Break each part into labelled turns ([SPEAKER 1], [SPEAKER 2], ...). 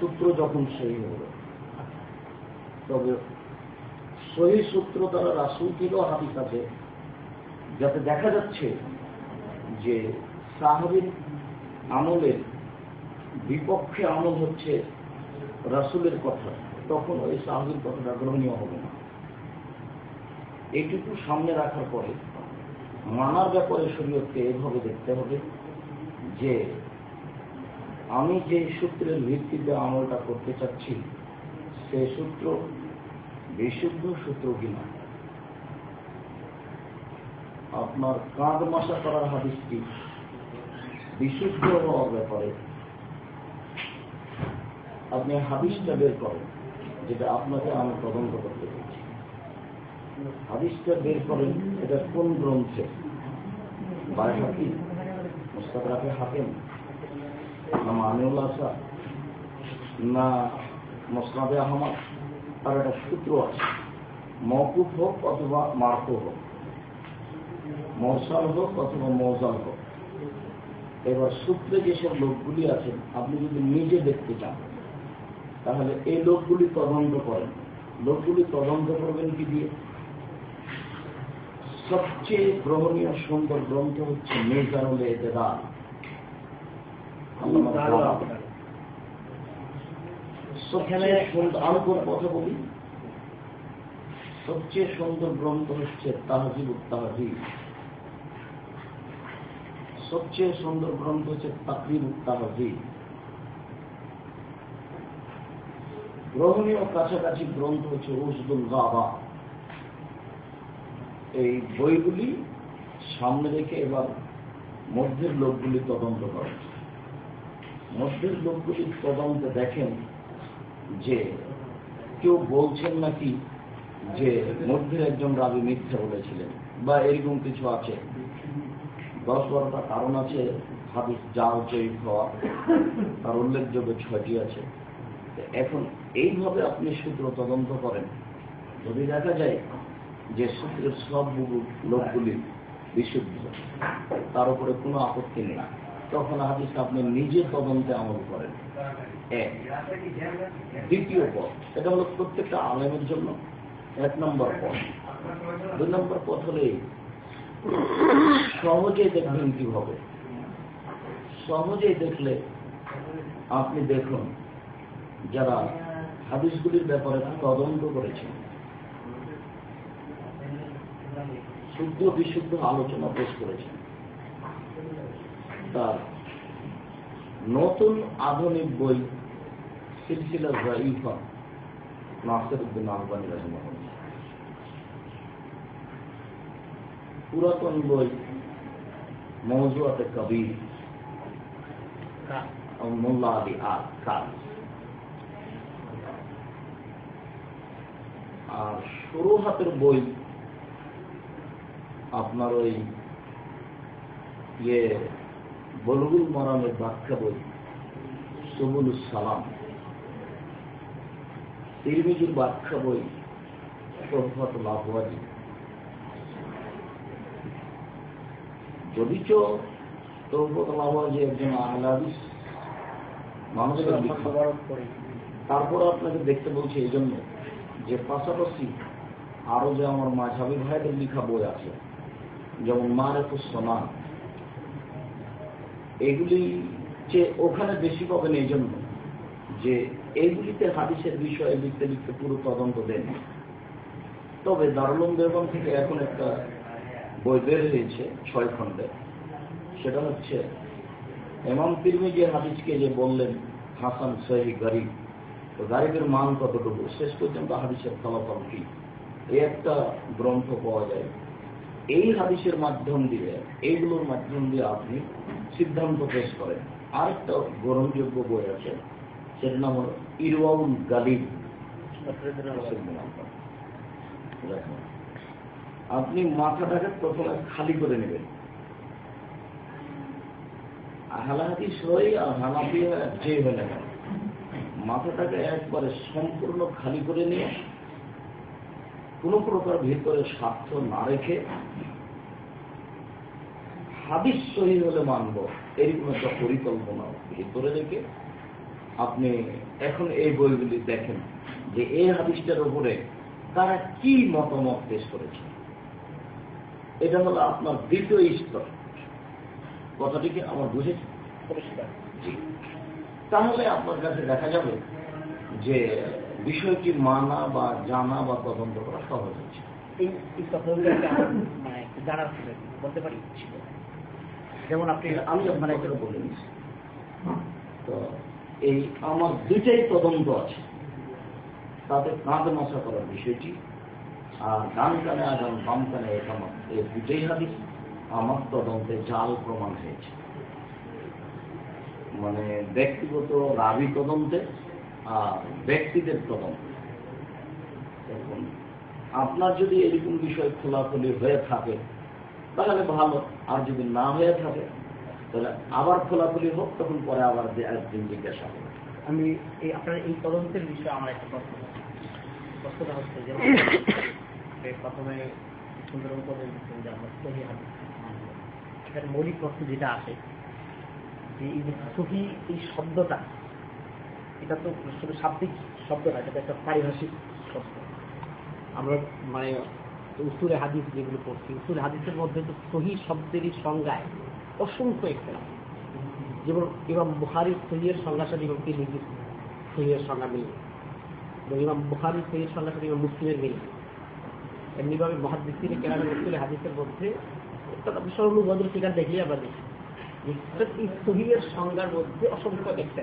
[SPEAKER 1] সূত্র যখন সহি হবে তবে সহি সূত্র দ্বারা রাসুল থেকেও হাদিস আছে, যাতে দেখা যাচ্ছে যে সাহাবির আমলের বিপক্ষে আমল হচ্ছে রাসুলের কথা। তখন ওই সাহাবির কথাটা গ্রহণীয় হবে না। এইটুকু সামনে রাখার পরে মানার ব্যাপারে শরীয়তকে এভাবে দেখতে হবে যে আমি যে সূত্রের ভিত্তিতে আমলটা করতে চাচ্ছি, সে সূত্র বিশুদ্ধ সূত্র কিনা? আপনার কাঁধ মাসা করার হাদিসটি বিশুদ্ধ হওয়ার ব্যাপারে। আপনি হাদিসটা বের করেন, যেটা আপনাকে আমি তদন্ত করতে চাইছি হাদিসটা বের করেন, এটা কোন গ্রন্থে? হাকিম মুস্তাদাকে হাকিম। না না আহমদ, তার একটা সূত্র আছে। মৌকুফ হোক অথবা মার্কো হোক হোক অথবা মৌজাল হোক। এবার সূত্রে যেসব লোকগুলি আছেন আপনি যদি নিজে দেখতে চান, তাহলে এই লোকগুলি তদন্ত করেন। লোকগুলি তদন্ত করবেন কি দিয়ে? সবচেয়ে গ্রহণীয় সুন্দর গ্রন্থ হচ্ছে মেজানুল এতেদার সবচেয়ে সুন্দর গ্রন্থ হচ্ছে তাহজিব তাহজিব। সবচেয়ে সুন্দর গ্রন্থ হচ্ছে তাকরিব তাহজিব। গ্রহণীয় কাছাকাছি গ্রন্থ হচ্ছে উসদুল গাবা এই বইগুলি সামনে রেখে এবার মধ্যের লোকগুলি তদন্ত করেন মধ্যের লোকগুলি তদন্তে দেখেন যে কেউ বলছেন নাকি যে মধ্যের একজন রাবি মিথ্যা বলেছিলেন বা এরকম কিছু আছে? দশ বারোটা কারণ আছে, হাদিস জাল জয়ী হওয়া, তার উল্লেখযোগ্য ছয়টি আছে। এখন এইভাবে আপনি সূত্র তদন্ত করেন, যদি দেখা যায় যে সূত্রের সব লোকগুলি বিশুদ্ধ, তার উপরে কোনো আপত্তি নেই। তখন হাদিস আপনি নিজে তদন্তে আমল করেন। দ্বিতীয় পথ এটা হলো প্রত্যেকটা আলেমের জন্য এক নম্বর পথ। দুই নম্বর পথ হলে সহজে দেখবেন কীভাবে? সহজেই দেখলে আপনি দেখুন, যারা হাদিসগুলির ব্যাপারে তদন্ত করেছেন, শুদ্ধ বিশুদ্ধ আলোচনা পেশ করেছেন তার নতুন আধুনিক বই সিলসিলা জাইফা নাসির উদ্দিন আহবানী রহমান পুরাতন বই মৌজুয়াতে কবির মোল্লা আলী আর কাজ আর সরু হাতের বই আপনার ওই ইয়ে বলগুল মরামের ব্যাখ্যা বই সবুল সালাম। তিরমিজির ব্যাখ্যা বই সোহফত লাভবাজি। যদিচ তৌফত লাভবাজি একজন আহলাদিস মানুষের তারপর আপনাকে দেখতে বলছি এই জন্য যে পাশাপাশি আরও যে আমার মাঝাবি ভাইদের লিখা বই আছে যেমন মারেফুসনা এগুলি যে ওখানে বেশি পাবেন এই জন্য যে এইগুলিতে হাদিসের বিষয়ে লিখতে পুরো তদন্ত দেন। তবে দারুলম দেবন থেকে এখন একটা বই বের হয়েছে, ছয় খণ্ডে। সেটা হচ্ছে এমাম তিরমি যে হাদিসকে যে বললেন, হাসান সহি গরিব, তো গারিবের মান কতটুকু? শেষ পর্যন্ত হাদিসের ফলাফল কি? এই একটা গ্রন্থ পাওয়া যায়। এই হাদিসের মাধ্যম দিয়ে, এইগুলোর মাধ্যম দিয়ে আপনি সিদ্ধান্ত পেশ করেন। আরেকটা গ্রহণযোগ্য বই আছে, সেটার নাম হল ইরওয়াউল গালিব। আপনি মাথাটাকে প্রথমে খালি করে নেবেন। হালাহাতি সই আর হানাপি যে না মাথাটাকে একবারে সম্পূর্ণ খালি করে নিয়ে কোনো প্রকার ভিতরে স্বার্থ না রেখে হাদিস সহি হলে মানব এরকম একটা পরিকল্পনা ভিতরে রেখে আপনি এখন এই বইগুলি দেখেন যে এই হাদিসটার উপরে তারা কি মতামত পেশ করেছে। এটা হলো আপনার দ্বিতীয় স্তর। কথাটি কি আমার বুঝেছে তাহলে আপনার কাছে দেখা যাবে যে বিষয়টি মানা বা জানা বা তদন্ত করা সহজ হচ্ছে।
[SPEAKER 2] মানে যেমন আপনি
[SPEAKER 1] আমি
[SPEAKER 2] মানে
[SPEAKER 1] মানে বলে তো এই আমার দুইটাই তদন্ত আছে। তাতে কাঁধ মশা করার বিষয়টি আর ডান কানে আগাম বাম কানে একামত এই হাদিস। আমার তদন্তে জাল প্রমাণ হয়েছে। মানে ব্যক্তিগত রাবি তদন্তে ব্যক্তিদের তদন্তে আপনার যদি এরকম বিষয় খোলাখুলি হয়ে থাকে, তাহলে ভালো। আর যদি না হয়ে থাকে, তাহলে আবার খোলাখুলি হোক, তখন পরে আবার একদিন জিজ্ঞাসা হবে।
[SPEAKER 2] আমি এই আপনার এই তদন্তের বিষয়ে আমার একটা প্রশ্ন প্রশ্নটা হচ্ছে যে প্রথমে সুন্দর আমরা সহি মৌলিক প্রশ্ন যেটা আসে যে সহি এই শব্দটা এটা তো শুধু শাব্দিক শব্দ না এটা একটা পারিভাষিক শব্দ। আমরা মানে উসুরে হাদিস যেগুলো পড়ছি উসুরে হাদিসের মধ্যে তো সহি শব্দেরই সংজ্ঞায় অসংখ্য একটা যেমন ইমাম বুখারির সহিয়ের সংজ্ঞার সাথে ইমাম তিরমিজির সহিয়ের সংজ্ঞা মিলবে এবং ইমাম বুখারির সহিয়ের সংজ্ঞার সাথে ইমাম মুসলিমের মিলবে এমনিভাবে মহাদিসিনে কেরামের মুসলিম হাদিসের মধ্যে সর্ববদ্র ফিগার দেখলেই আমরা দেখি যে প্রত্যেক সহিয়ের সংজ্ঞার মধ্যে অসংখ্য একটা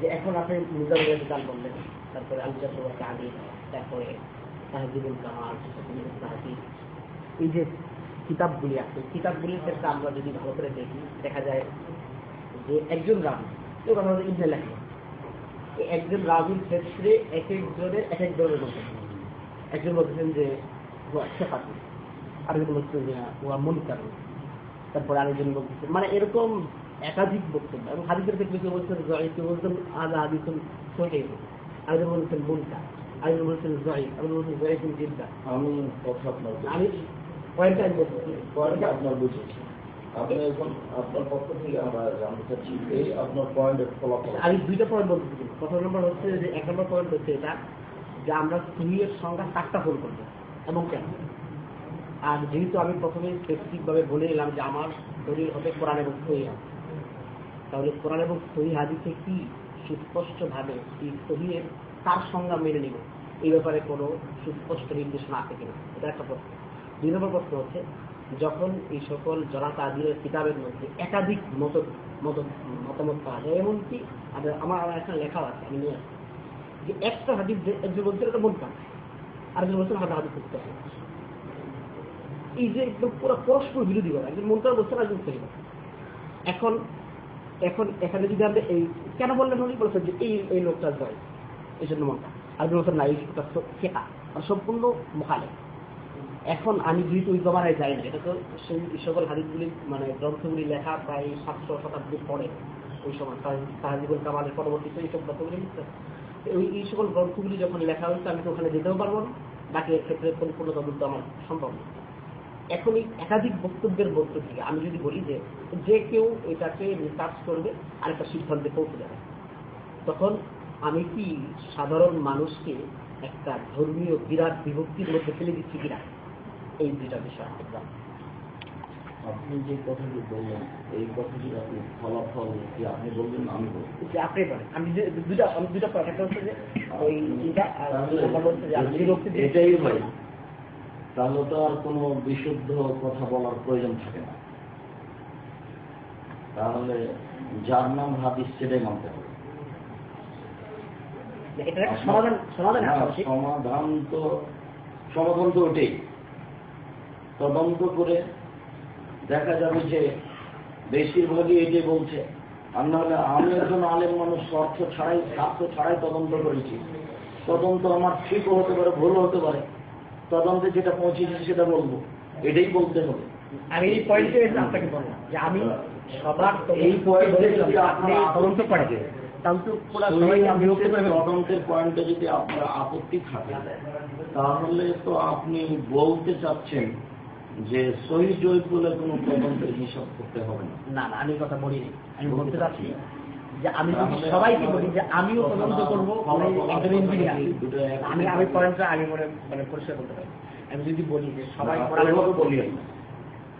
[SPEAKER 2] যে এখন আপনি মুজাহিদের গান বললেন তারপরে আলিজা প্রবাসী আগে, তারপরে তাহাজিবুল কামাল তাহাজিব এই যে কিতাবগুলি আছে, কিতাবগুলির ক্ষেত্রে আমরা যদি ভালো করে দেখি, দেখা যায় যে একজন রাবি, কেউ কথা হচ্ছে ইবনে লেখা একজন রাবির ক্ষেত্রে এক একজনের এক এক ধরনের বলতেন একজন বলতেছেন যে শেখাতি আরেকজন বলছেন যে ওয়া মুনকার তারপরে আরেকজন বলতেছেন মানে এরকম একাধিক বক্তব্য এবং হাদিসের ক্ষেত্রে কেউ বলছেন জয় কেউ বলছেন আদা হাদিসুন সোহে আরেকজন বলছেন মুনকা আরেকজন বলছেন জয়। আরেকজন বলছেন জিদ্দা
[SPEAKER 1] আমি কথা আপনার
[SPEAKER 2] আমি পয়েন্টটা আমি
[SPEAKER 1] পয়েন্টটা আপনার বুঝেছি। আপনি এখন আপনার পক্ষ থেকে আমরা জানতে চাচ্ছি এই আপনার পয়েন্টের ফলাফল।
[SPEAKER 2] আমি দুইটা পয়েন্ট বলতে চাই প্রথম নম্বর হচ্ছে যে এক নম্বর পয়েন্ট হচ্ছে এটা যে আমরা সুইয়ের সংখ্যা চারটা ফোন করব। এবং কেন? আর যেহেতু আমি প্রথমে বলে এলাম যে আমার শরীর হবে কোরআন এবং সহি তাহলে কোরআন এবং সহি হাদিসে কি সুস্পষ্ট ভাবে এই সহিয়ের তার সংজ্ঞা মেনে নিব? এই ব্যাপারে কোনো সুস্পষ্ট নির্দেশনা আছে কিনা? এটা একটা প্রশ্ন। দুই নম্বর প্রশ্ন হচ্ছে, যখন এই সকল জনাতা আদিলের কিতাবের মধ্যে একাধিক মত মত মতামত পাওয়া যায়, এমনকি আমার আমার একটা লেখা আছে, আমি নিয়ে আসছি। যে একটা হাদিস একজন বলছেন এটা মন কাজ আরেকজন বলছেন হাতে হাদিস করতে হবে। এই যে একদম পুরো পরস্পর বিরোধী কথা একজন মন কাজ বলছেন একজন সহি এখন এখন এখানে যদি আমরা এই, কেন বললেন উনি? বলছেন যে এই এই লোকটা জয়। এই জন্য মনটা। আর বলছেন, না, এই লোকটা শেখা আর সম্পূর্ণ মোখালে এখন আমি যেহেতু ওই জমানায় যাই না এটা তো সেই সকল হাদিসগুলি মানে গ্রন্থগুলি লেখা প্রায় সাতশো শতাব্দীর পরে ওই সময়। তাহাজিবুল কামালের পরবর্তীতে এইসব গ্রন্থগুলি ওই, এই সকল গ্রন্থগুলি যখন লেখা হয়েছে, আমি তো ওখানে যেতেও পারব না। বাকি এর ক্ষেত্রে পরিপূর্ণ তদন্ত আমার সম্ভব না। এখন এই একাধিক বক্তব্যের মধ্য থেকে আমি যদি বলি যে যে কেউ এটাকে রিসার্চ করবে আর একটা সিদ্ধান্তে পৌঁছে যাবে। তখন আমি কি সাধারণ মানুষকে একটা ধর্মীয় বিরাট বিভক্তির মধ্যে ফেলে দিচ্ছি কিনা? এই দুইটা বিষয়
[SPEAKER 1] আপনি যে কথাটি বললেন এই কথাটির আপনি ফলাফল কি আপনি বলবেন না আমি বলব?
[SPEAKER 2] আপনি বলেন। আমি যে দুইটা আমি দুটা একটা হচ্ছে যে ওই এটা আর দিয়ে-
[SPEAKER 1] এটাই হয় তাহলে তো আর কোনো বিশুদ্ধ কথা বলার প্রয়োজন থাকে না। তাহলে যার নাম হাদিস সেটাই মানতে হবে।
[SPEAKER 2] সমাধান সমাধান
[SPEAKER 1] তো সমাধান তো ওটাই তদন্ত করে দেখা যাবে যে বেশিরভাগই এটাই বলছে। আর নাহলে আমি একজন আলেম মানুষ অর্থ ছাড়াই স্বার্থ ছাড়াই তদন্ত করেছি। তদন্ত আমার ঠিকও হতে পারে ভুলও হতে পারে। তদন্তে যেটা পৌঁছেছি সেটা বলব। এটাই বলতে হবে।
[SPEAKER 2] আমি এই পয়েন্টে আপনাকে বললাম যে আমি সবার
[SPEAKER 1] এই পয়েন্টে যদি
[SPEAKER 2] আপনি তদন্ত।
[SPEAKER 1] তদন্তের পয়েন্টে যদি আপনার আপত্তি থাকে তাহলে তো আপনি বলতে চাচ্ছেন যে সহি জয় বলে কোনো তদন্তের হিসাব করতে হবে না।
[SPEAKER 2] না না আমি কথা বলিনি। আমি বলতে চাচ্ছি যে আমি সবাইকে বলি যে আমিও তদন্ত করব একজন ইঞ্জিনিয়ার আমি আমি পয়েন্টটা আমি মনে মানে পরিষ্কার করতে পারি। আমি যদি বলি যে সবাই
[SPEAKER 1] ওইভাবে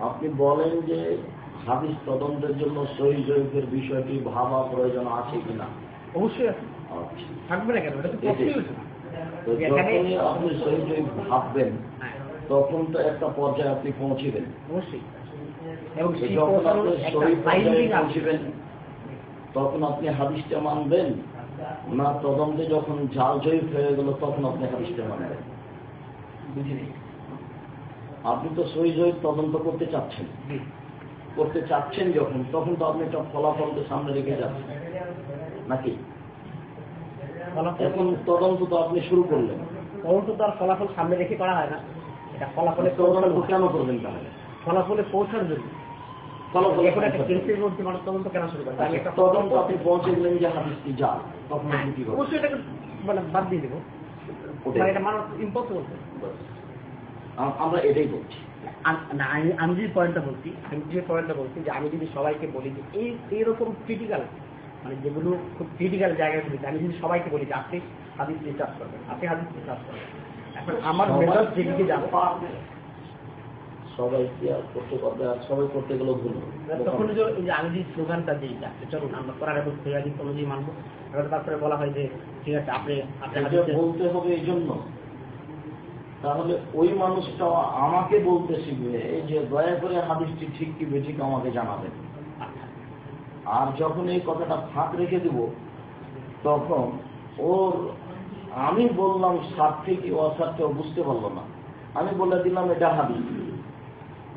[SPEAKER 1] আপনি বলেন যে হাদিস তদন্তের জন্য সহি জয়কের বিষয়টি ভাবা প্রয়োজন আছে কিনা?
[SPEAKER 2] অবশ্যই আছে।
[SPEAKER 1] আচ্ছা।
[SPEAKER 2] থাকবে না কেন?
[SPEAKER 1] আপনি সহি জয় ভাববেন
[SPEAKER 2] হ্যাঁ,
[SPEAKER 1] তখন তো একটা পর্যায়ে আপনি পৌঁছিবেন।
[SPEAKER 2] অবশ্যই। এবং
[SPEAKER 1] যখন আপনি সহি পৌঁছিবেন তখন আপনি হাদিসটা মানবেন? না তদন্তে যখন জাল জয়ী হয়ে গেল তখন আপনি হাদিসটা মানবেন। আপনি তো সহি জয়ী তদন্ত করতে চাচ্ছেন। করতে চাচ্ছেন যখন তখন তো আপনি একটা ফলাফলকে সামনে রেখে যাচ্ছেন। নাকি? এখন তদন্ত তো আপনি শুরু করলেন।
[SPEAKER 2] তদন্ত তো আর ফলাফল সামনে রেখে করা হয় না। এটা ফলাফলে
[SPEAKER 1] তদন্ত কেন করবেন তাহলে?
[SPEAKER 2] ফলাফলে পৌঁছানোর জন্য। তদন্ত আমি
[SPEAKER 1] আপনি পৌঁছে গেলেন যে হাদিসটি জাল তখন আপনি কি
[SPEAKER 2] অবশ্যই এটাকে মানে বাদ দিয়ে দেবো। এটা মানুষ ইম্পসিবল
[SPEAKER 1] আমরা এটাই বলছি।
[SPEAKER 2] আমি আমি যে পয়েন্টটা বলছি আমি যে পয়েন্টটা বলছি যে আমি যদি সবাইকে বলি যে এই এইরকম ক্রিটিক্যাল মানে যেগুলো খুব ক্রিটিক্যাল জায়গাগুলিতে আমি যদি সবাইকে বলি যে আপনি হাদিস রিসার্চ করবেন আপনি হাদিস রিসার্চ করবেন। এখন আমার মেজাজ যেদিকে যাবে।
[SPEAKER 1] সবাই কি আর করতে পারবে? আর সবাই করতে ভুল
[SPEAKER 2] তখন যে আমি যে স্লোগানটা দিই চলুন আমরা এবং মানবো তারপরে বলা হয় যে ঠিক আছে আপনি আপনি
[SPEAKER 1] বলতে হবে এই জন্য। তাহলে ওই মানুষটা আমাকে বলতে শিখবে যে দয়া করে হাদিসটি ঠিক কি বেঠিক আমাকে জানাবেন। আর যখন এই কথাটা ফাঁক রেখে দেব তখন ওর আমি বললাম স্বার্থে কি অস্বার্থে ও বুঝতে পারল না। আমি বলে দিলাম এটা হাদিস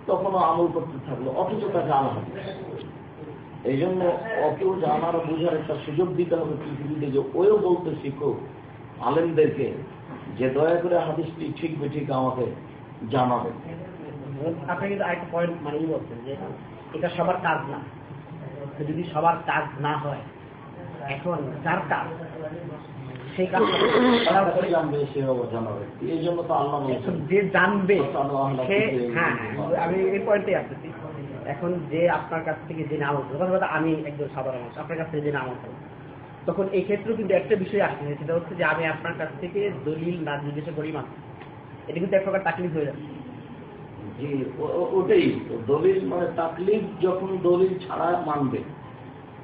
[SPEAKER 1] তখন ও আমল করতে থাকল, অথচ তাকে আল হাদিস এই জন্য ওকেও জানার বোঝার একটা সুযোগ দিতে হবে পৃথিবীতে যে ওও বলতে শিখো, আলেমদেরকে, যে দয়া করে হাদিসটি ঠিক বেঠিক আমাকে জানাবে।
[SPEAKER 2] আপনি কিন্তু আরেকটা পয়েন্ট মানে ই বলছেন যে এটা সবার কাজ না। যদি সবার কাজ না হয়, এখন যার কাজ? সেই যে জানবে হ্যাঁ হ্যাঁ, আমি এই পয়েন্টে আসতেছি এখন যে আপনার কাছ থেকে কথা কথা আমি একজন সাধারণ মানুষ আপনার কাছ থেকে আমল তখন এই ক্ষেত্রেও কিন্তু একটা বিষয় আসছে সেটা হচ্ছে যে আমি আপনার কাছ থেকে দলিল না জিজ্ঞাসা করি মাত্র এটা কিন্তু এক প্রকার তাকলিফ হয়ে যাচ্ছে।
[SPEAKER 1] জি ওটাই। দলিল মানে তাকলিফ যখন দলিল ছাড়া মানবে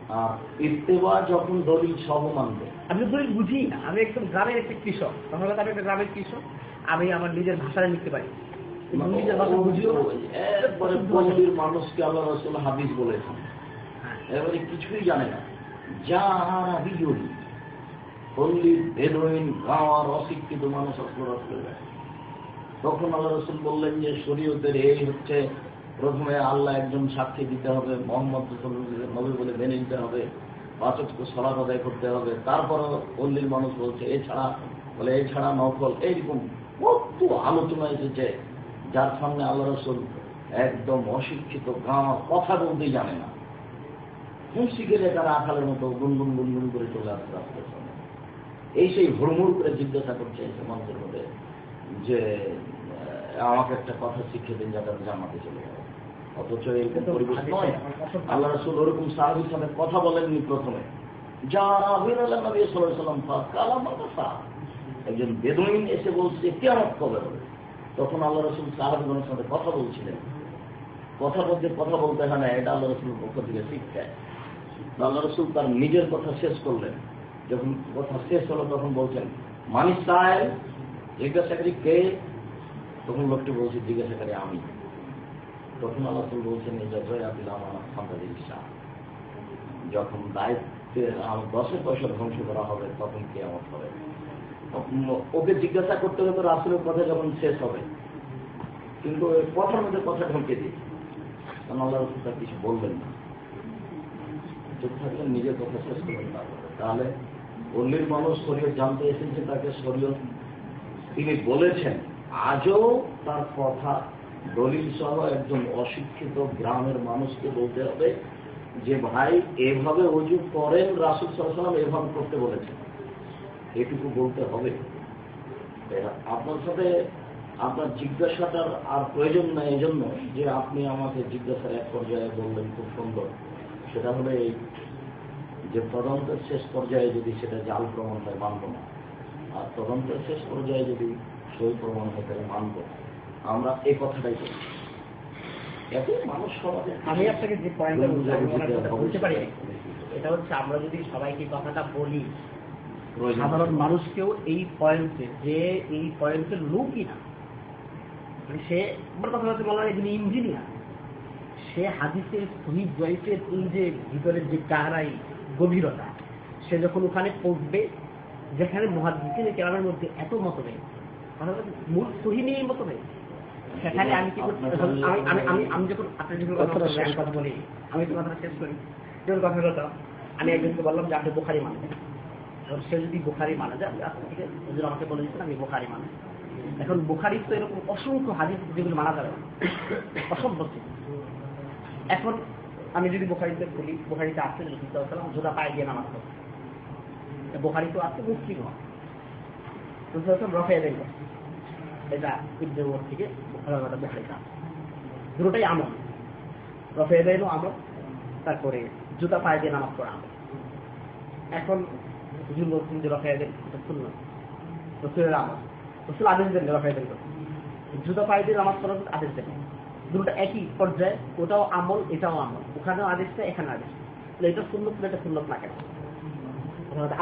[SPEAKER 1] আর ইত্তেবা যখন দলিল সহ মানবে।
[SPEAKER 2] আমি তো দলিল বুঝি না। আমি একদম গ্রামের একটা কৃষক। তখন কথা আমি একটা গ্রামের কৃষক। আমি আমার নিজের ভাষায় লিখতে পারি। নিজের ভাষা বুঝিও না।
[SPEAKER 1] একবারে পল্লীর মানুষকে আল্লাহ রসুল হাদিস বলেছেন
[SPEAKER 2] হ্যাঁ।
[SPEAKER 1] এবারে কিছুই জানে না। যা বিজয়ী পল্লীর বেদইন গাঁওয়ার অশিক্ষিত মানুষ আসলে আসলে যায় তখন আল্লাহ রসুল বললেন যে শরীয়তের এই হচ্ছে প্রথমে আল্লাহ একজন সাক্ষী দিতে হবে মোহাম্মদ নবী বলে মেনে নিতে হবে। পাচক সলাপ আদায় করতে হবে। তারপরও পল্লীর মানুষ বলছে এছাড়া বলে এছাড়া নকল, এইরকম কত আলোচনা এসেছে যার সামনে আল্লাহ রসুল একদম অশিক্ষিত গাঁ কথা বলতেই জানে না। মুন্সিকে তারা আখালের মতো গুনগুন গুনগুন করে চলে আসতে আসতে এই সেই হুড়মুড় করে জিজ্ঞাসা করছে এই সমাজের মধ্যে যে, আমাকে একটা কথা শিখিয়ে দিন যাতে জামাতে চলে যাব। অথচ এরকম পরিবেশ নয় আল্লাহ রসুল ওরকম সাহাবির সাথে কথা বলেননি প্রথমে। যারা আবির আল্লাহ নবী সাল্লাম একজন বেদুইন এসে বলছে কেমন কবে হবে? তখন আল্লাহ রসুল সাহাবিগণের সাথে কথা বলছিলেন। কথা বলতে কথা বলতে হয় না, এটা আল্লাহ রসুলের পক্ষ থেকে শিক্ষায় আল্লাহ রসুল তার নিজের কথা শেষ করলেন। যখন কথা শেষ হলো, তখন বলছেন, মানিস সাহেব জিজ্ঞাসাকারী কে? তখন লোকটি বলছে জিজ্ঞাসাকারী আমি। তখন আল্লাহ বলছেন, এই জয় আবিল আমার সান্তাদির শাহ যখন দায়িত্বের দশের পয়সা ধ্বংস করা হবে, তখন কে আমার হবে। ওকে জিজ্ঞাসা করতে হবে রাসুলের কথা যখন শেষ হবে। কিন্তু কথার মধ্যে কথা ঢুকে দিই কারণ আল্লাহ রসুল তার কিছু বলবেন না। চুপ থাকলে নিজের কথা শেষ করতে পারবে তাহলে অন্যের মানুষ শরীয়ত জানতে এসেছে, তাকে শরীয়ত তিনি বলেছেন, আজও তার কথা দলিল সহ একজন অশিক্ষিত গ্রামের মানুষকে বলতে হবে যে ভাই, এভাবে অজু করেন রাসুল সাল্লাম এভাবে করতে বলেছেন। এটুকু বলতে হবে। আপনার সাথে আপনার জিজ্ঞাসাটার আর প্রয়োজন নাই এই জন্য যে আপনি আমাকে জিজ্ঞাসার এক পর্যায়ে বললেন খুব সুন্দর। সেটা হলে এই যে তদন্তের শেষ পর্যায়ে যদি সেটা জাল প্রমাণ হয় মানব না। আর তদন্তের শেষ পর্যায়ে যদি সই প্রমাণ হয় তাহলে মানব আমরা এই কথাটাই বলি। এত মানুষ সমাজে
[SPEAKER 2] আমি আপনাকে যে পয়েন্টটা বলতে পারি এটা হচ্ছে আমরা যদি সবাইকে কথাটা বলি সাধারণ মানুষকেও এই পয়েন্টে যে এই পয়েন্টের লোকই না মানে সে কথা বলতে বলা একজন ইঞ্জিনিয়ার সে হাদিসের শহীদ জয়ফের এই যে ভিতরের যে গাহরাই গভীরতা সে যখন ওখানে পড়বে যেখানে মহাদিসের কেরামের মধ্যে এত মতভেদ মূল সহি নিয়েই মতভেদ। সেখানে আমি কি আমি আমি আমি যখন আপনার যখন কথা বলি আমি তো কথাটা শেষ করি যখন কথা বলতো আমি একজনকে বললাম যে আপনি বোখারি সে যদি বোখারি মানা থেকে হুজুর আমাকে বলে দিচ্ছেন আমি বোখারি মানি এখন বোখারি তো এরকম অসংখ্য হাদিস যেগুলো মানা যাবে অসম্ভব এখন আমি যদি বোখারিতে বলি বোখারিতে আছে রসুলাম জোড়া পায়ে গিয়ে নামাজ বোখারি তো আছে মুসলিম রসুলাম রফে এটা ইবনে থেকে দুটোটাই আমল। রফে দেনও আমল তারপরে জুতা পায়ে দিয়ে নামাজ পড়া আমল। এখন হুজুর বলছেন যে রফে দেন রসুলের আমল। রসুল আদেশ দেন রফে দেন জুতা পায়ে দিয়ে নামাজ পড়ার আদেশ দেন দুটো একই পর্যায়ে ওটাও আমল এটাও আমল। ওখানেও আদেশটা এখানে আদেশ। এটা না, এটা সুন্নত না কেন?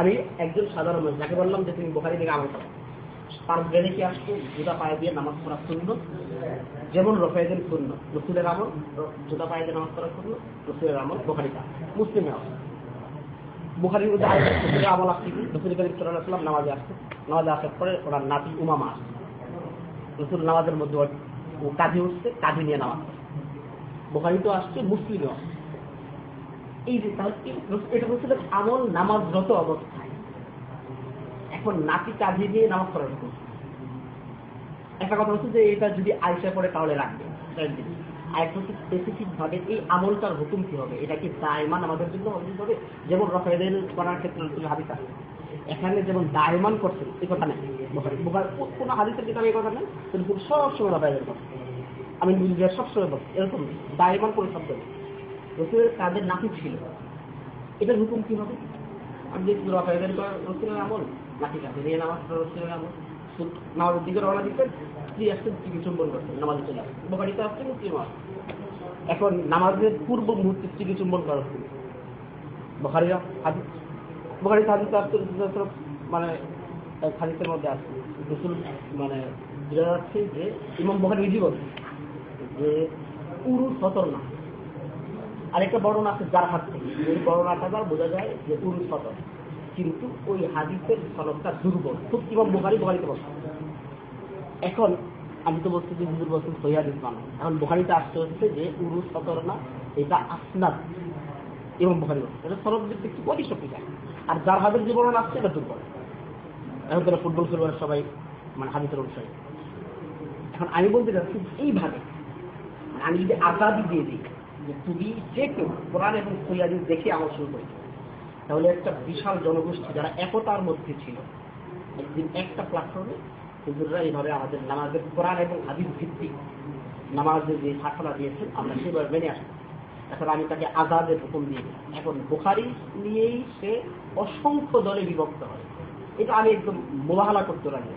[SPEAKER 2] আমি একজন সাধারণ মানুষ যাকে বললাম যে তুমি বোখারি থেকে আমল করো তার ব্রেনে কি আসতো? জুতা পায়ে দিয়ে নামাজ পড়া শূন্য। যেমন রফায়দের শূন্য। রসুলের আমল, জুতা পায়ে দিয়ে নামাজ পড়া শূন্য। রসুলের আমল বোখারিটা মুসলিমে আমল বুখারির মধ্যে আমল আসছে কি? রসুল করিম সাল্লাম নামাজে আসতো নামাজে আসার পরে ওনার নাতি উমামা আসতো রসুল নামাজের মধ্যে ও- কাঁধে উঠছে, কাঁধে নিয়ে নামাজ। বুখারি তো আসছে, মুসলিমও আসছে। এই যে তাহলে এটা রসুলের আমল নামাজরত অবস্থায় এখন নাতি কাঁধে দিয়ে নামাজ পড়ার হুকুম। একটা কথা হচ্ছে যে, এটা যদি আইসা পড়ে তাহলে আরেকটা হচ্ছে স্পেসিফিক ভাবে এই আমলটার হুকুম কি হবে? এটা কি দায়মান আমাদের জন্য হবে? যেমন করার ক্ষেত্রে আছে। এখানে যেমন দায়মান এই কথা নেই। কোনো হাদিসের কিতাবে এই কথা নেই, কিন্তু সব সময় রফায়দের কথা। আমি নিজের সবসময় বলছি, এরকম দায়মান করে শব্দ রসুলের কাদের নাতি ছিল। এটার হুকুম কি হবে? আমি দেখছি রফায়দের রসুলের আমল। নাতি কাছে নিয়ে নামাজ সু- নামাজের দিকে রওনা দিতেন স্ত্রী স্ত্রীকে চুম্বন নামাজে চলে আসতেন বোখারিতে আসছে, মুসলিম আসছে। এখন নামাজের পূর্ব মুহূর্তে স্ত্রীকে চুম্বন করা হচ্ছে। মানে হাদিসের মধ্যে আসছে। রসুল মানে বোঝা যাচ্ছে যে ইমাম বোখারি নিজে বলছে যে উরুস সতর না আরেকটা বর্ণনা আছে যার হাত থেকে। ওই বর্ণনাটা বোঝা যায় যে পুরুষ সতর। কিন্তু ওই হাদিসের সনদটা দুর্বল। খুব ইমাম বোখারি বোখারিতে বলছে এখন আমি তো বলছি যে হুজুর বলছেন সহি হাদিস মানো এখন বোখারিতে আসতে হচ্ছে যে উরুস সতর না, এটা আসনাদ। এবং বোখারি এটা সনদ থেকে অতি শক্তিশালী। আর যার হাতের যে বর্ণনা আসছে এটা দুর্বল। এখন তারা ফুটবল খেলোয়াড় সবাই মানে হাদিসের অনুসারী। এখন আমি বলতে চাচ্ছি এইভাবে মানে আমি যদি আজাদি দিয়ে দিই, যে তুমি যে কেউ কোরআন এবং সৈয়াদি দেখে আমার শুরু করি তাহলে একটা বিশাল জনগোষ্ঠী যারা একতার মধ্যে ছিল, একদিন একটা প্ল্যাটফর্মে হুজুররা এইভাবে আমাদের নামাজের কোরআন এবং হাদিস ভিত্তিক নামাজের যে শাসনা দিয়েছেন, আমরা সেভাবে মেনে আসব এখন আমি তাকে আজাদের হুকুম দিয়ে এখন বোখারি নিয়েই সে অসংখ্য দলে বিভক্ত হয়। এটা আমি একদম মোবাহালা করতে রাখি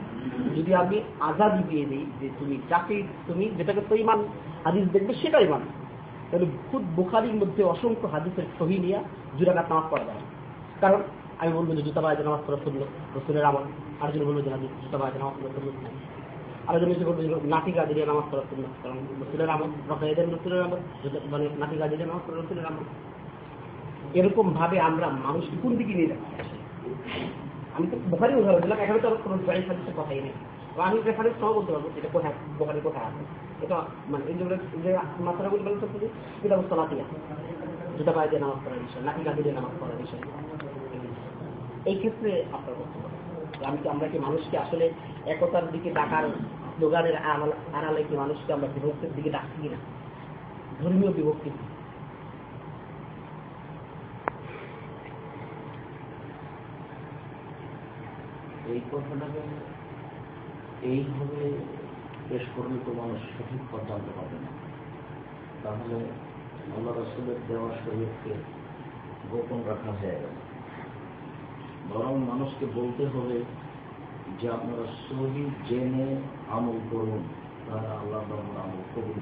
[SPEAKER 2] যদি আমি আজাদি দিয়ে দিই যে তুমি যাকে তুমি যেটাকে তো ইমান হাদিস দেখবে সেটাই মান তাহলে খুদ বুখারির মধ্যে অসংখ্য হাদিসের সহি নিয়ে জুরাকাত নামাজ পড়া যায়। কারণ আমি বলব যে জুতা বাজে নামাজ পড়া শুনলো রসুলের আমল। আরেকজন বলব যে হাদিস জুতা বাজে নামাজ পড়া শুনলো আরেকজন এসে বলব যে নাতি গা দিয়ে নামাজ পড়া শুনলো কারণ রসুলের আমল রফাইদের রসুলের আমল মানে নাতি গা দিয়ে নামাজ পড়া রসুলের আমল। এরকম ভাবে আমরা মানুষ কোন দিকে নিয়ে যাচ্ছি? আমি তো বোখারি উদাহরণ দিলাম, এখানে তো কোনো জয়েন্ট সার্ভিসের কথাই নেই। আমি রেফারেন্স সহ বলতে পারব এটা কোথায় বোখারি কোথায় আছে। এটা মানে যে মাত্রাগুলি বলতে চাচ্ছি এটা সলাতিয়া জুতা পায়ে দিয়ে নামাজ পড়ার বিষয় নাকি দিয়ে নামাজ পড়ার বিষয়। এই ক্ষেত্রে আপনার বক্তব্য আমি কি আমরা কি মানুষকে আসলে একতার দিকে ডাকার স্লোগানের আড়ালে কি মানুষকে আমরা বিভক্তির দিকে ডাকছি কিনা? ধর্মীয় বিভক্তি
[SPEAKER 1] এই কথাটাকে এইভাবে পেশ করলে তো মানুষ সঠিক পথ জানতে পারবে না। তাহলে আল্লাহ রসুলের দেওয়া শরীরকে গোপন রাখা হয়ে গেল। বরং মানুষকে বলতে হবে যে আপনারা সহি জেনে আমল করুন, তাহলে আল্লাহ আমল হবে।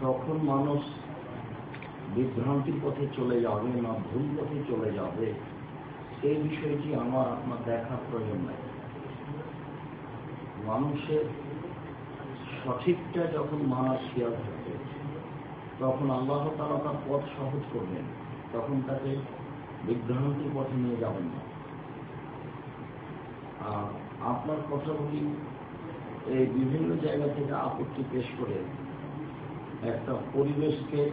[SPEAKER 1] তখন মানুষ বিভ্রান্তির পথে চলে যাবে না ভুল পথে চলে যাবে এই বিষয়টি আমার আপনার দেখার প্রয়োজন নাই। মানুষের সঠিকটা যখন মানা শেয়ার থাকে, তখন আল্লাহ তালা তার পথ সহজ করবেন, তখন তাকে বিভ্রান্তির পথে নিয়ে যাবেন না। আর আপনার কথাগুলি এই বিভিন্ন জায়গা থেকে আপত্তি পেশ করে একটা পরিবেশকে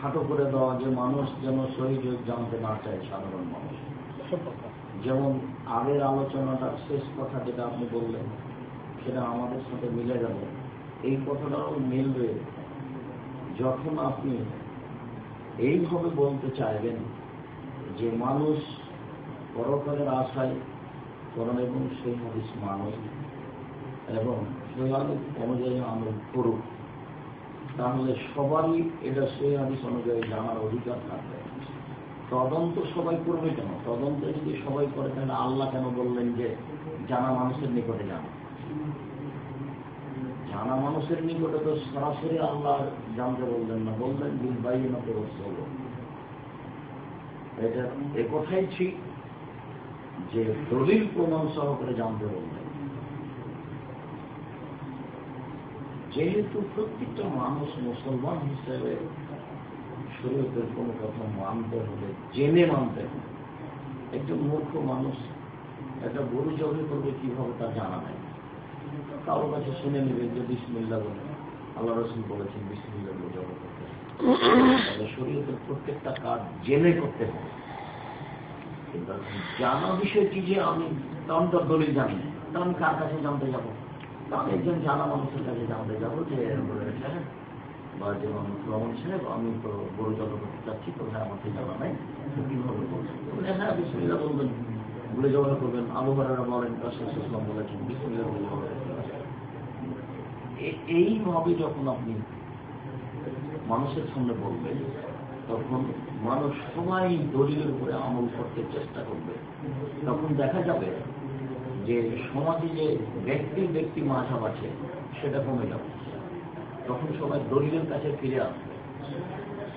[SPEAKER 1] খাটো করে দেওয়া যে মানুষ যেন শহীদ জানতে না চায় সাধারণ মানুষ। যেমন আগের আলোচনাটার শেষ কথা যেটা আপনি বললেন সেটা আমাদের সাথে মিলে গেল। এই কথাটাও মিলবে যখন আপনি এইভাবে বলতে চাইবেন যে মানুষ পরকালের আশায় করণ এবং সেই হাদিস মানুষ এবং সেই হাদিস অনুযায়ী আমল করুক, তাহলে সবারই এটা সেই হাদিস অনুযায়ী জানার অধিকার থাকবে। তদন্ত সবাই করবে কেন? তদন্ত যদি সবাই করে, তাহলে আল্লাহ কেন বললেন যে জানা মানুষের নিকটে জানা জানা মানুষের নিকটে তো সরাসরি আল্লাহ জানতে বললেন না। বললেন, বিল বাইরে মতো বলল এটা এ কথাই ঠিক যে দলিল প্রমাণ সহকারে জানতে বললেন যেহেতু প্রত্যেকটা মানুষ মুসলমান হিসেবে শরীয়তের কোনো কথা মানতে হলে জেনে মানতে হবে। একজন মূর্খ মানুষ একটা গরু জবে করবে কীভাবে তা জানা নেই কারও কাছে শুনে নেবে যে বিসমিল্লা বলে, আল্লাহ রসুল বলেছেন বিসমিল্লা বলে জবে করতে হবে। তাহলে শরীয়তের প্রত্যেকটা কাজ জেনে করতে হবে জানা বিষয়টি যে আমি দলিল জানি আমি কার কাছে জানতে যাব? আমি একজন জানা মানুষের কাছে জানতে যাব যে আমি তো করতে চাচ্ছি, তো হ্যাঁ বিসমিল্লা বলবেন। করবেন। এইভাবে যখন আপনি মানুষের সামনে বলবেন তখন মানুষ সবাই দলিলের উপরে আমল করতে চেষ্টা করবে। তখন দেখা যাবে যে সমাজে যে ব্যক্তি ব্যক্তি মাঝাব আছে, সেটা কমে যাবে। তখন সবাই দলিলের কাছে ফিরে আসবে।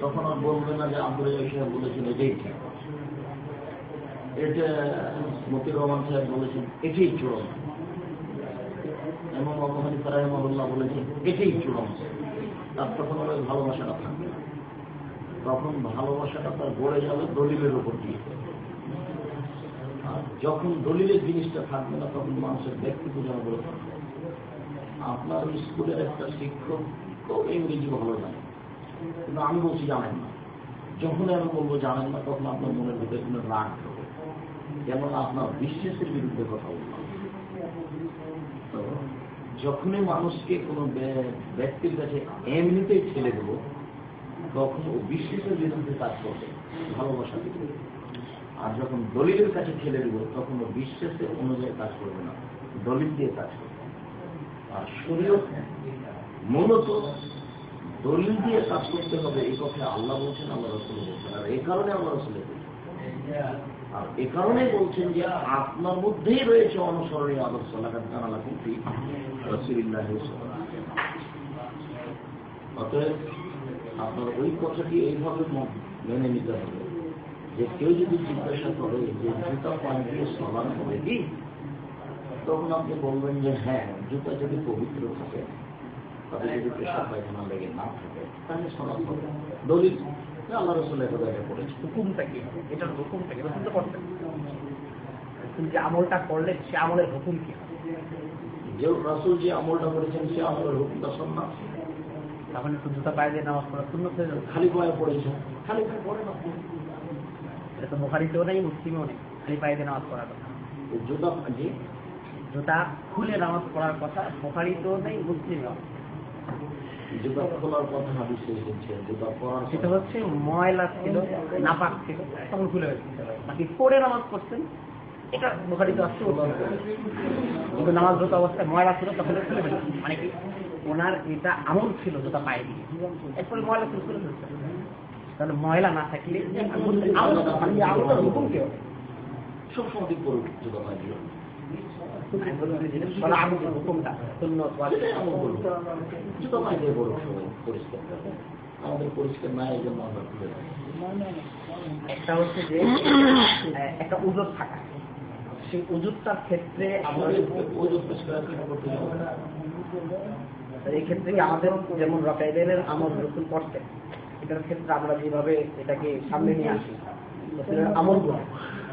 [SPEAKER 1] তখন আর বলবে না যে আব্দুল সাহেব বলেছেন এটাই ঠিক। এটা মতির রহমান সাহেব বলেছেন এটাই চূড়ান্ত। এবং অবহানি ফারাহমাল্লাহ বলেছেন এটাই চূড়ান্ত। তার তখন ওই ভালোবাসাটা থাকবে তখন ভালোবাসাটা তার গড়ে যাবে দলিলের উপর দিয়ে। আর যখন দলিলের জিনিসটা থাকবে না, তখন মানুষের ব্যক্তি পূজা করে থাকবে। আপনার স্কুলের একটা শিক্ষক খুব ইংরেজি ভালো জানে। কিন্তু আমি বলছি জানেন না। যখন আমি বলব জানেন না, তখন আপনার মনের ভিতরে কোনো রাগ যেমন আপনার বিশ্বাসের বিরুদ্ধে কথা বললাম। যখনই মানুষকে কোনো ব্যক্তির কাছে এমনিতেই ঠেলে দেবো, তখন ও বিশ্বাসের বিরুদ্ধে কাজ করবে, ভালোবাসা দিবে আর যখন দলিলের কাছে ঠেলে দেবো, তখন ও বিশ্বাসের অনুযায়ী কাজ করবে না, দলিল দিয়ে কাজ করবে। আর শরীয়ত মূলত দলিল দিয়ে কাজ করতে হবে, এই কথা আল্লাহ বলছেন, আল্লাহ রসুল বলছেন, আর এই কারণে আল্লাহ রসুল আর এ কারণে বলছেন যে আপনার মধ্যেই রয়েছে অনুসরণীয় আদর্শ। অতএব আপনার ওই কথাটি এইভাবে মেনে নিতে হবে যে কেউ যদি জিজ্ঞাসা করে যে জুতা পানি দিয়ে সমান হবে কি, তখন আপনি বলবেন যে হ্যাঁ জুতা যদি পবিত্র থাকে, তাতে যদি পেশা পায়খানা লেগে না থাকে, তাহলে সমান হবে। দলিল। যে আল্লাহ রসুল একটা জায়গায় পড়েছে
[SPEAKER 2] হুকুমটা কি এটার হুকুমটা কি হুকুম তো করতে তুমি যে আমলটা করলে সে আমলের হুকুম কি
[SPEAKER 1] যে রাসুল যে আমলটা করেছেন সে আমলের হুকুমটা সন্ন্যাস
[SPEAKER 2] তখন একটু জুতা পায়ে দিয়ে নামাজ পড়া শূন্য হয়ে যাবে।
[SPEAKER 1] খালি পায়ে পড়েছে। খালি পায়ে পড়ে না।
[SPEAKER 2] এটা তো বোখারিতেও নেই মুসলিমেও নেই। খালি পায়ে দিয়ে নামাজ পড়ার কথা।
[SPEAKER 1] জুতা জি।
[SPEAKER 2] জুতা খুলে নামাজ পড়ার কথা বোখারিতেও নেই মুসলিমেও। সেটা হচ্ছে ময়লা ছিল, নাপাক ছিল, তখন খুলে বাকি পরে নামাজ পড়ছেন, এটা বোখারিতে আসছে কিন্তু নামাজ যত অবস্থায় ময়লা ছিল, তখন খুলে ফেলেছে। মানে কি, ওনার এটা আমল ছিল জুতা পায়ে দিয়ে। এরপরে ময়লা ছিল, খুলে তাহলে ময়লা না থাকলে আমলটা মানে এই আমলটা হুকুম কি হবে?
[SPEAKER 1] সবসময় করুক জুতা পায়ে
[SPEAKER 2] হুকুমটা
[SPEAKER 1] দিয়ে সবাই পরিষ্কার আমাদের পরিষ্কার এই জন্য আমরা
[SPEAKER 2] একটা হচ্ছে যে একটা উজুর থাকা। সেই উজুরটার ক্ষেত্রে
[SPEAKER 1] আমাদের ওজন পরিষ্কার করতে
[SPEAKER 2] এই ক্ষেত্রে আমাদের যেমন রকাইদের আমল রসুল করতেন এটার ক্ষেত্রে আমরা যেভাবে এটাকে সামনে নিয়ে আসি আমলগুলো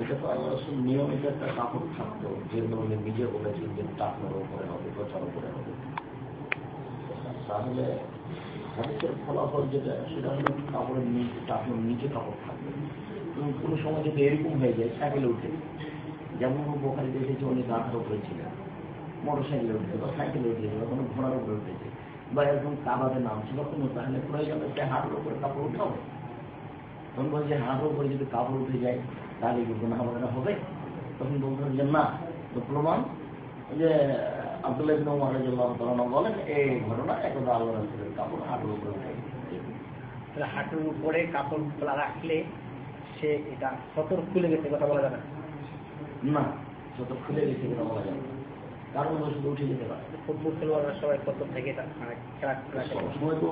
[SPEAKER 2] এটা
[SPEAKER 1] তো আল্লাহ রসুল নিয়মিত একটা কাপড় থাকতো যে ধরনের নিজে বলেছেন যে টাকনোর উপরে হবে, প্রচার উপরে হবে। তাহলে হাদিসের ফলাফল যেটা, সেটা হলো কাপড়ের নিচে টাকনোর নিচে কাপড় থাকবে। এবং কোনো সময় যদি এরকম হয়ে যায়, সাইকেলে উঠে, যেমন বোখারি দেখেছে উনি গাধার উপরে ছিলেন মোটর সাইকেলে উঠেছে বা সাইকেলে উঠেছে বা কোনো ঘোড়ার উপরে উঠেছে, বা এরকম কাবাতে নাম ছিল কোনো, তাহলে প্রয়োজন সে হাটের উপরে কাপড় উঠাবে তখন বলছে হাটের উপরে যদি কাপড় উঠে যায় তাহলে কি গুণা হবে হবে। তখন হবে যে না তো প্রমাণ যে আব্দুল্লাহ ইবনে উমর রাদিয়াল্লাহু তাআলা বলেন এই ঘটনা একদা আল্লাহ রাসূলের কাপড় হাটের উপরে উঠে
[SPEAKER 2] তাহলে হাঁটুর উপরে কাপড় খোলা রাখলে সে এটা সতর খুলে গেছে কথা বলা যাবে না?
[SPEAKER 1] না যত খুলে গেছে কিনা বলা যাবে না। কারণ শুধু উঠে যেতে পারে।
[SPEAKER 2] ফুটবল খেলোয়াড়রা সবাই সতর থেকে এটা মানে খেলা